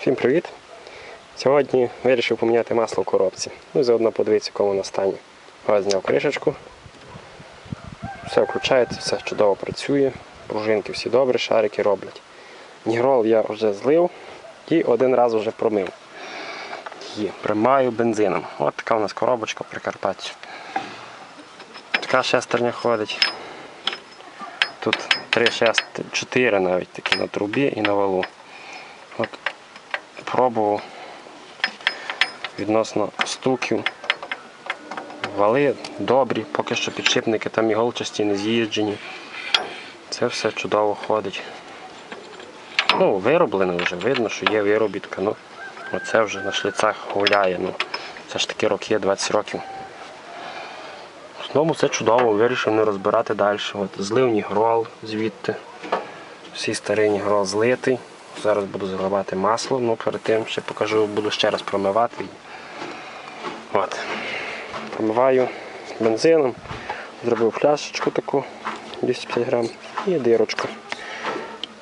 Всім привіт! Сьогодні вирішив поміняти масло в коробці. Ну і заодно подивитися, в якому стані. Ось зняв кришечку. Все включається, все чудово працює. Пружинки всі добре, шарики роблять. Нігрол я вже злив і один раз вже промив. Її примаю бензином. От така у нас коробочка Прикарпаття. Така шестерня ходить. Тут 3 шест, 4 навіть такі на трубі і на валу. От пробував відносно стуків. Вали добрі, поки що підшипники там іголчасті не з'їжджені. Це все чудово ходить. Ну, вироблено вже, видно, що є виробітка. Ну, оце вже на шліцах гуляє. Ну, це ж таки роки, 20 років. Основному все чудово, вирішив не розбирати далі. От злив нігрол звідти. Всі старий нігрол злитий. Зараз буду заливати масло, ну перед тим ще покажу, буду ще раз промивати. От. Промиваю бензином, зробив пляшечку таку 250 грам і дирочку.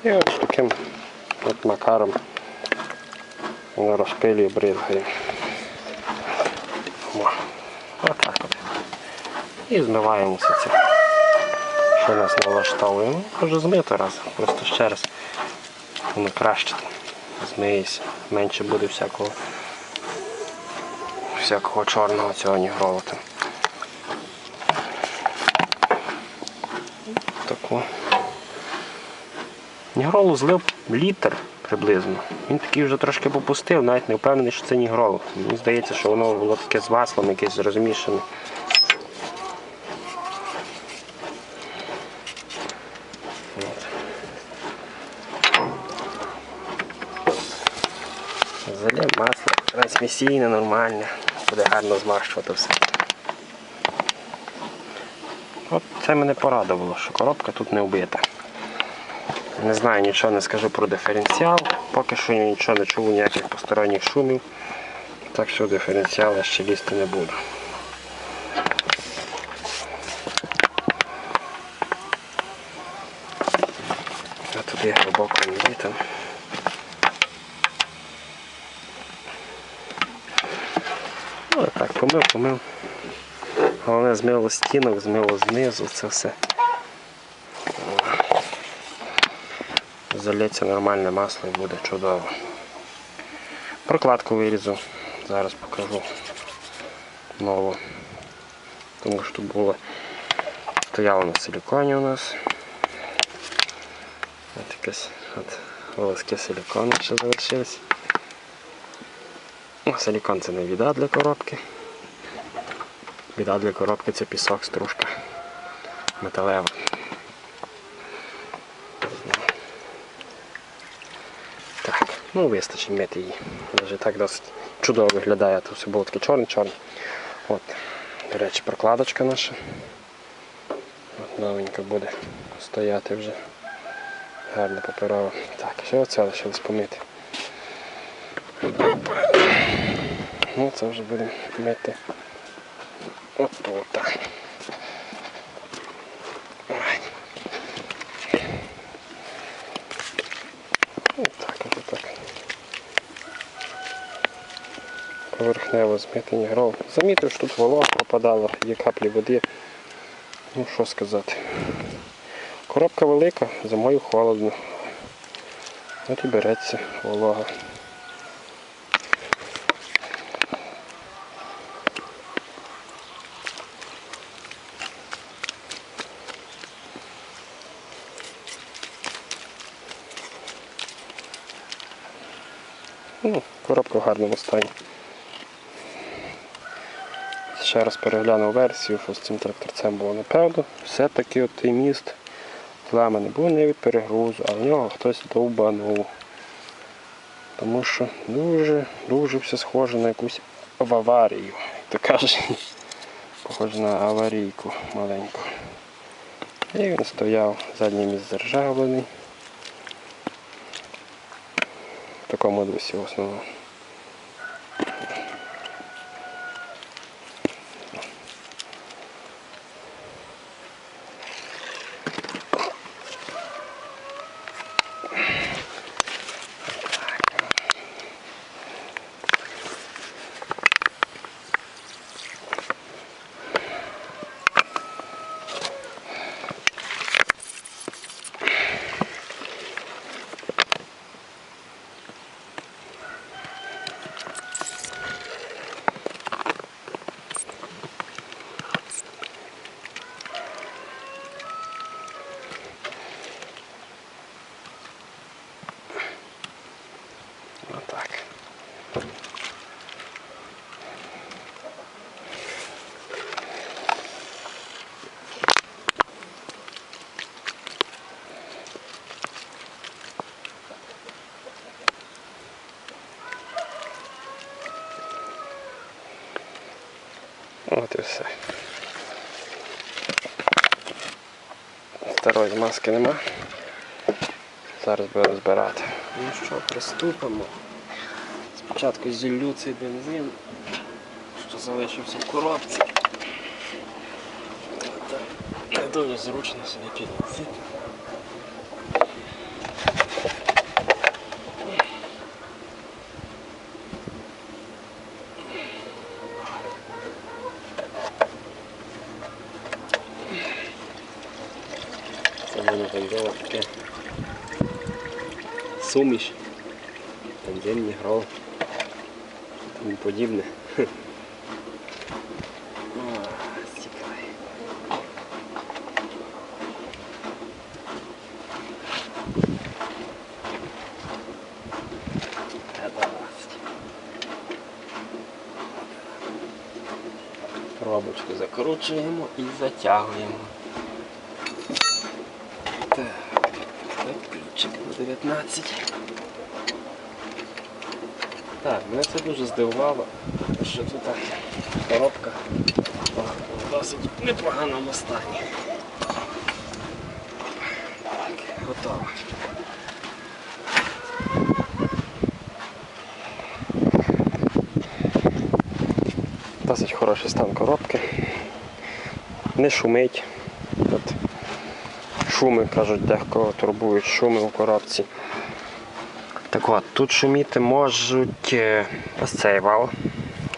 І от таким от макаром воно розпилює, Отак от. І змиваємо все це. Що нас. Ну, вже змито раз, просто ще раз воно краще змиється, менше буде всякого всякого чорного цього нігролу там. Таку. Нігролу злив літр приблизно. Він такий вже трошки попустив, навіть не впевнений, що це нігрол. Мені здається, що воно було таке з маслом якесь розмішане. От. Залив трансмісійне, нормальне, буде гарно змащувати все. От це мене порадувало, що коробка тут не вбита. Не знаю, нічого не скажу про диференціал, поки що нічого не чув, ніяких посторонніх шумів. Так що диференціал я ще лізти не буду. А туди глибоко не там. Ну, так, помив, помив. Головне змило стінок, змило знизу, це все. Залється нормальне масло і буде чудово. Прокладку вирізу, зараз покажу нову. Тому що було стояло на силіконі у нас. От якась от волоски силікону ще залишились. Силікон це не біда для коробки. Біда для коробки це пісок, стружка металева. Так, ну вистачить мити її. Вже так досить чудово виглядає, тут все було таке чорне-чорне. От, до речі, прокладочка наша. От новенька буде стояти вже. Гарна паперова. Так, ще оце лишилось помити. Ну, це вже будемо мити отут. Отак, от так. Поверхнево змити гров. Замітив, що тут волога попадала, є каплі води. Ну що сказати. Коробка велика, зимою холодно. От і береться волога. Ну, коробка в гарному стані. Ще раз переглянув версію, що з цим тракторцем було напевно. Все-таки от той міст зламаний був не від перегрузу, а в нього хтось довбанув. Тому що дуже, дуже все схоже на якусь в аварію. як То кажуть, похоже на аварійку маленьку. І він стояв, задній міст заржавлений. В такому дусі в основному. От і все. Старої маски нема. Зараз будемо збирати. Ну що, приступимо. Спочатку зіллю цей бензин, що залишився в коробці. Не дуже зручно сюди підносити. Це в мене бензин таке суміш, бензин, грол, тому подібне. О, Пробочку закручуємо і затягуємо. Так, так, ключик на 19. Так, мене це дуже здивувало, що тут коробка досить непоганому стані. Так, готово. Досить хороший стан коробки. Не шумить. Шуми, кажуть, дехто турбують шуми у коробці. Так от, тут шуміти можуть е, ось цей вал,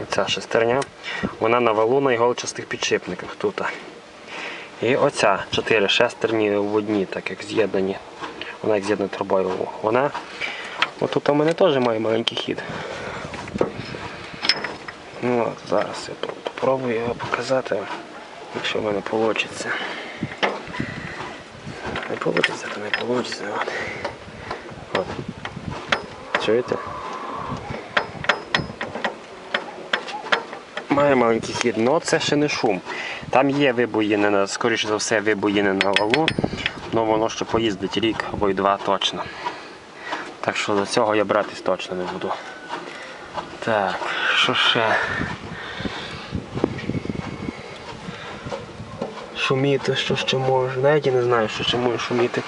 оця шестерня. Вона на валу на іголчастих підшипниках тут. І оця чотири шестерні в одній, так як з'єднані. Вона як з'єднана трубою. Вона. Отут у мене теж має маленький хід. Ну, от, зараз я попробую його показати, якщо в мене вийде. Вийде, то не вийде. От. От. Чуєте? Має маленький хід, але це ще не шум. Там є вибоїни, скоріше за все, вибоїни на валу, але воно ще поїздить рік або й два точно. Так що до цього я братись точно не буду. Так, що ще? Шуміти, що ще може. Навіть я не знаю, що ще може шуміти.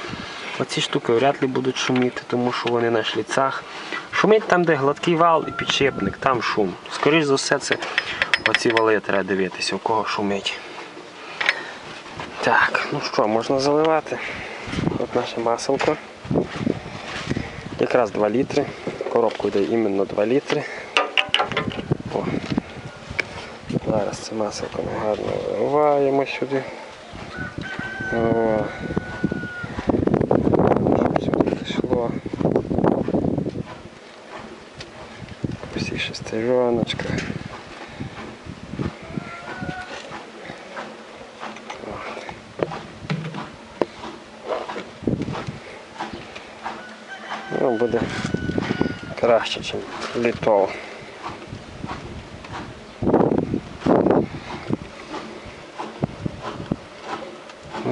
Оці штуки вряд ли будуть шуміти, тому що вони на шліцах. Шумить там, де гладкий вал і підшипник, там шум. Скоріше за все, це оці вали треба дивитися, у кого шумить. Так, ну що, можна заливати. От наше маселко. Якраз 2 літри. Коробку йде іменно 2 літри. О. Зараз це маселко ми гарно виливаємо сюди. О. Щоб сюди пішло. По всіх шестереночках. Ну, буде краще, ніж літол.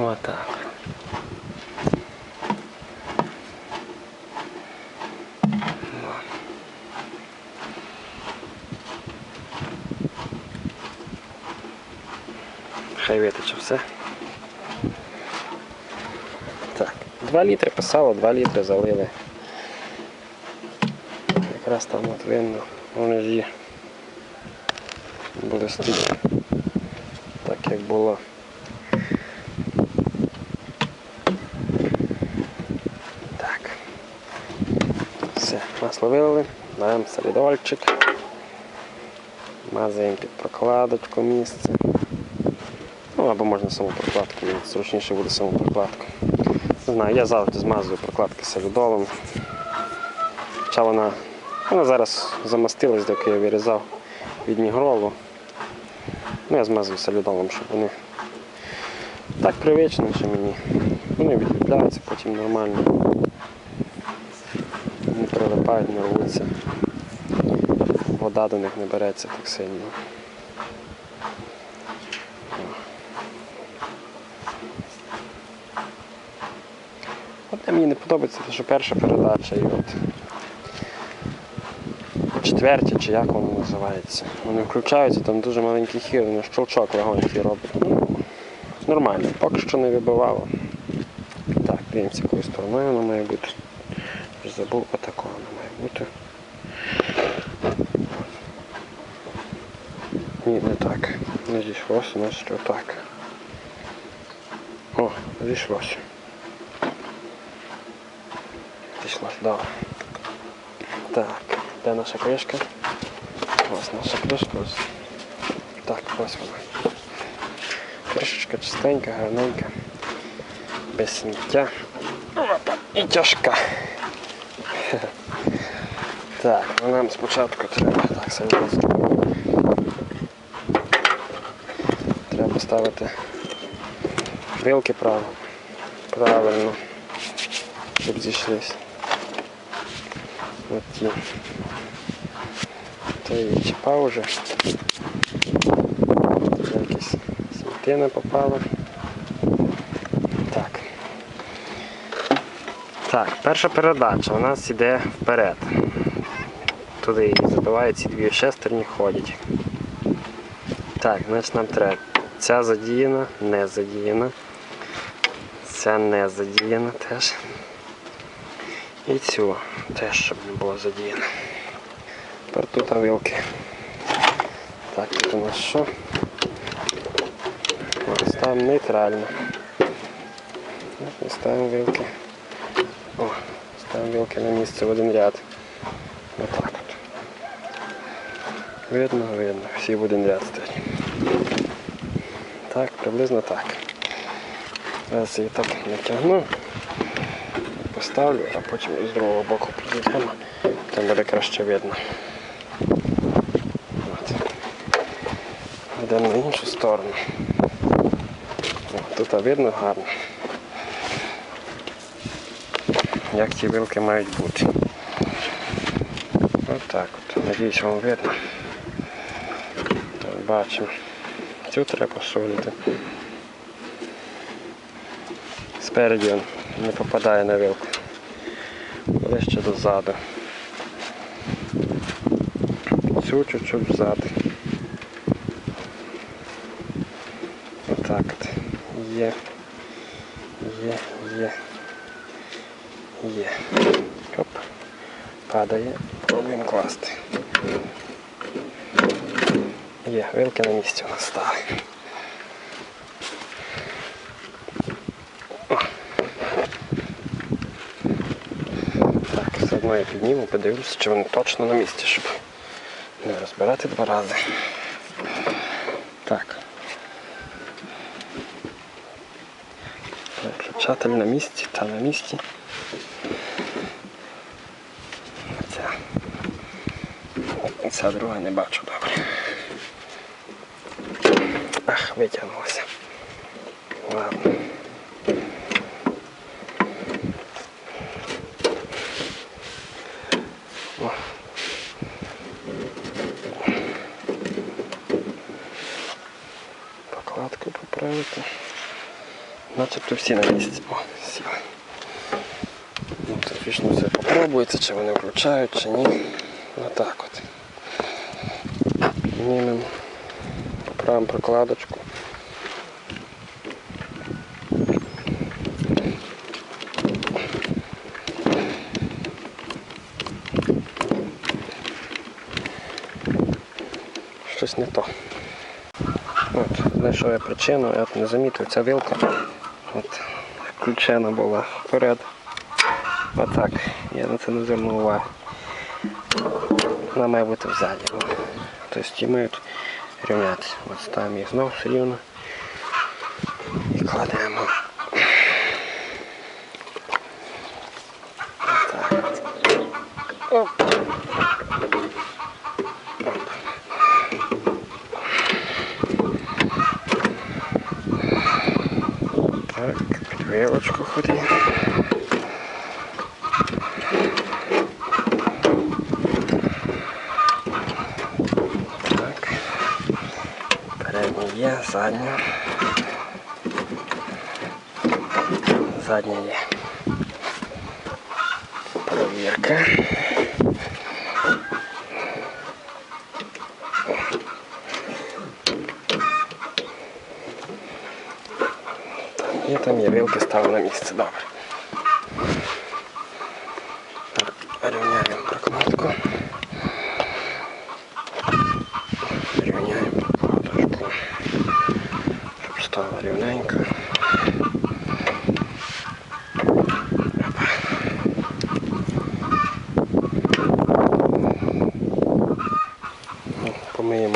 Вот так. Хай витече все. Так, 2 літри писало, 2 літри залили. Якраз там от видно, вони ж є. Стоїти так як було. Так. Все, масло вилили, даємо солідольчик. Мазаємо під прокладочку місце. Ну або можна саму прокладку, зручніше буде саму прокладку. Не знаю, я завжди змазую прокладки солідолом. Хоча вона, вона зараз замастилась, доки я вирізав від нігролу. Ну, я змазую солідолом, щоб вони так привично, що мені. Вони відліпляються потім нормально. Не прилипають, не рвуться. Вода до них не береться так сильно. От мені не подобається, те, що перша передача і от четверті, чи як воно називається. Вони включаються, там дуже маленький хір, вони щелчок легонький робить. Ну, нормально, поки що не вибивало. Так, дивимося, якою стороною воно має бути. Забув, отако воно має бути. Ні, не так. Не зійшлося, значить отак. О, зійшлося. Зійшлося, добре. Так, де наша кришка? Ось наша кришка. Так, ось вона. Кришечка чистенька, гарненька. Без сміття. Опа, І тяжка. Так, ну нам спочатку треба. Так, серйозно. Треба поставити вилки право. Правильно. Щоб зійшлись. От ті. То її чіпав вже. Якісь смітина попала. Так. Так, перша передача у нас іде вперед. Туди забивають ці дві шестерні ходять. Так, значить нам треба. Ця задіяна, не задіяна. Ця не задіяна теж. І цю теж, щоб не було задіяно. Тепер тут вилки. Так, тут у нас що? Ставимо нейтрально. Ставимо вилки. О, ставимо вилки на місце в один ряд. Отак от. Видно, видно. Всі в один ряд стоять. Так, приблизно так. Зараз її так натягну поставлю, а потім з другого боку підійдемо, там буде краще видно. От. Йдемо на іншу сторону. О, тут видно гарно. Як ці вилки мають бути. Ось так от. Надіюсь, вам видно. Так, бачимо. Цю треба посунути. Спереді він не попадає на вилку. Ближче дозаду. Цю чуть-чуть взади. Отак от. Є. Є, є. Є. Оп. Падає. Пробуємо класти. Є, вилки на місці у нас стали. Так, я підніму, подивлюся, чи вони точно на місці, щоб не розбирати два рази. Так. Переключатель на місці та на місці. Ця. Ця друга не бачу добре. Ах, витягнулося. Ладно. О. Поправити. Начебто всі на місці. О, сіли. Ну, Технічно все попробується, чи вони включають, чи ні. Отак от. Піднімемо, поправимо прокладочку. Щось не то. От, знайшов я причину, я не замітив, ця вилка от, включена була вперед. Отак. Я на це не звернув увагу. Вона має бути взаді. Тобто ті мають рівнятися. От ставимо їх знову все рівно. І кладемо. не є, задня. Задня є. Провірка. Там є, там є вилки ставлю на місце, добре.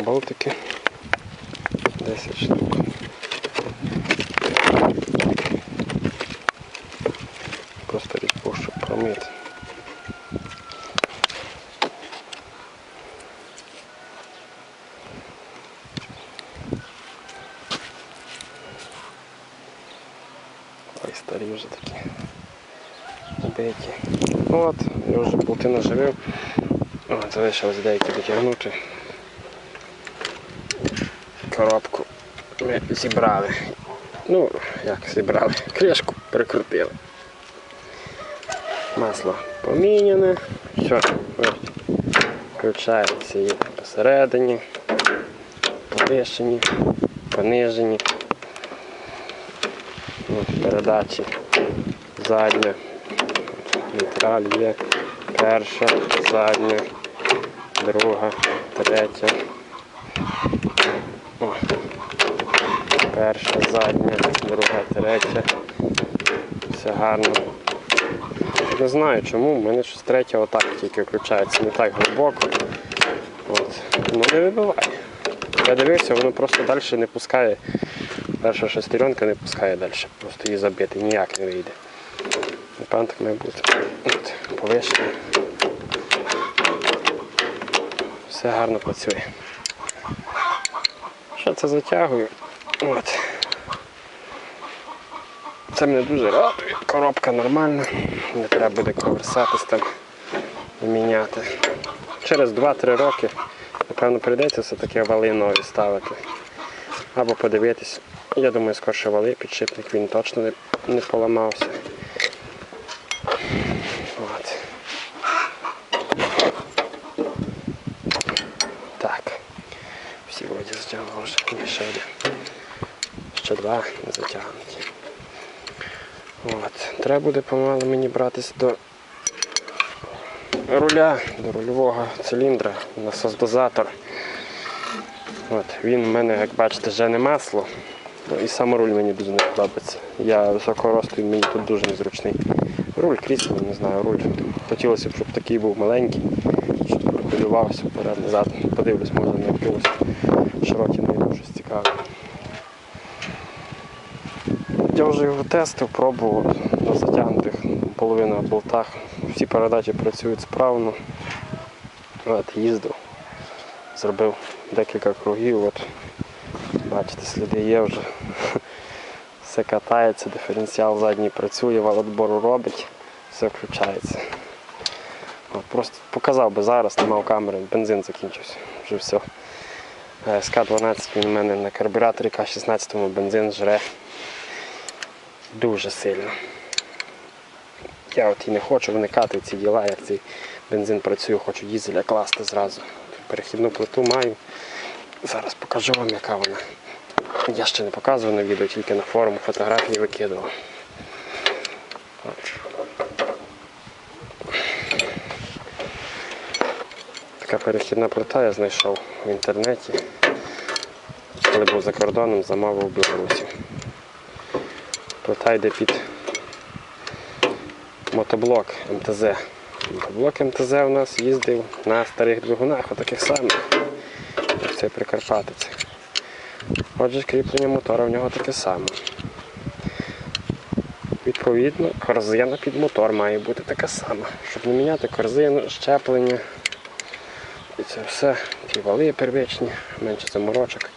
Болтики. 10 штук. Просто різьбу, щоб промити. Ой, старі вже такі. Ну от, я вже болти наживив. От, залишилось деякі дотягнути. Коробку ми зібрали. Ну, як зібрали? Кришку прикрутили. Масло поміняне. Ось. Включається і посередині, повишені, понижені. От, передачі задня. Нейтраль є. Перша, задня, друга, третя. Перша, задня, друга, третя. Все гарно. Не знаю чому, в мене щось третя отак тільки включається, не так глибоко. От. Ну не вибиває. Я дивився, воно просто далі не пускає. Перша шестеренка не пускає далі. Просто її забити, ніяк не вийде. Напевно, так має бути. От, повишення. Все гарно працює. Що це затягую? От. Це мене дуже радує. Коробка нормальна, не треба буде коверсатись там і міняти. Через 2-3 роки, напевно, прийдеться все-таки вали нові ставити. Або подивитись. Я думаю, скорше вали, підшипник він точно не, не поламався. От. Так. Всі вроді затягнули вже. Ні, ще один. Два не затягнуті. От. Треба буде помалу мені братись до руля, до рульового циліндра, насос-дозатор. От. Він в мене, як бачите, вже не масло. Ну, і сам руль мені дуже не подобається. Я високого росту мені тут дуже незручний. Руль крісло, не знаю, руль. Хотілося б, щоб такий був маленький, щоб регулювався вперед-назад. Подивлюсь, може на якогось широкий не щось цікаве. Я вже його тестив, пробував на затягнутих половина болтах. Всі передачі працюють справно. От, їздив, зробив декілька кругів. От, бачите, сліди є вже. Все катається, диференціал задній працює, вал відбору робить, все включається. От, просто показав би зараз, не мав камери, бензин закінчився. Вже все. СК-12 він у мене на карбюраторі К-16 бензин жре дуже сильно. Я от і не хочу вникати в ці діла, як цей бензин працює, хочу дізеля класти зразу. Перехідну плиту маю. Зараз покажу вам, яка вона. Я ще не показував на відео, тільки на форум фотографії викидував. Така перехідна плита я знайшов в інтернеті. Коли був за кордоном, замовив Білорусі. Плита йде під мотоблок МТЗ. Мотоблок МТЗ у нас їздив на старих двигунах, отаких самих, як цей Прикарпатець. Отже, кріплення мотора в нього таке саме. Відповідно, корзина під мотор має бути така сама. Щоб не міняти корзину, щеплення. І це все, ті вали первичні, менше заморочок.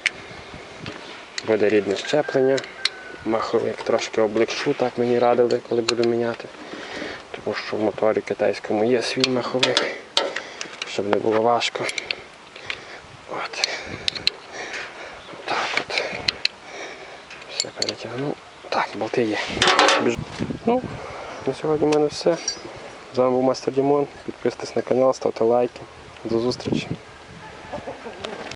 Буде рідне щеплення. Маховик трошки облегшу, так мені радили, коли буду міняти. Тому що в моторі китайському є свій маховик, щоб не було важко. От. Так от. Все перетягнув. Так, болти є. Ну, на сьогодні в мене все. З вами був Мастер Дімон. Підписуйтесь на канал, ставте лайки. До зустрічі.